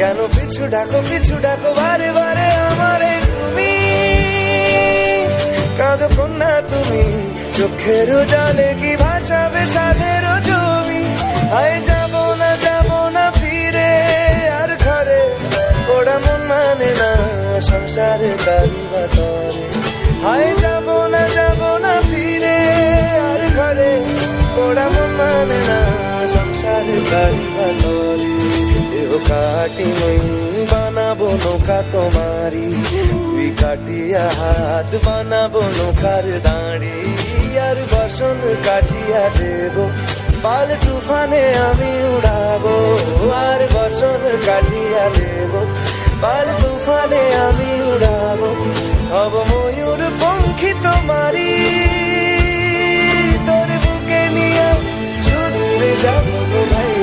কেন পিছু ডাকো পিছু ডাকো, বারে বারে আমারে তুমি। কাঁদো কন্যা তুমি, চোখের জলে কি ভাসাবে সাদের জমি? আয় যাব না যাব না ফিরে, আর ঘরে ওরা মন মানে না সংসারে দাঁড়ি বাতরে হায় যাব না যাব না ফিরে, আর ঘরে ওরা মন মানে না কাটি মই, বানাবো নৌকা তোমারি। তুই কাটিয়া হাত, বানাবো নৌকার দাঁড়ি। আর বাসন কাটিয়া দেব, পাল তুফানে আমি উড়াবো। আর বাসন কাটিয়া দেব, পাল তুফানে আমি উড়াবো। হব ময়ূর পঙ্খী তোমারি, তোর বুকে নিয়ে শুধু যাব ভাই।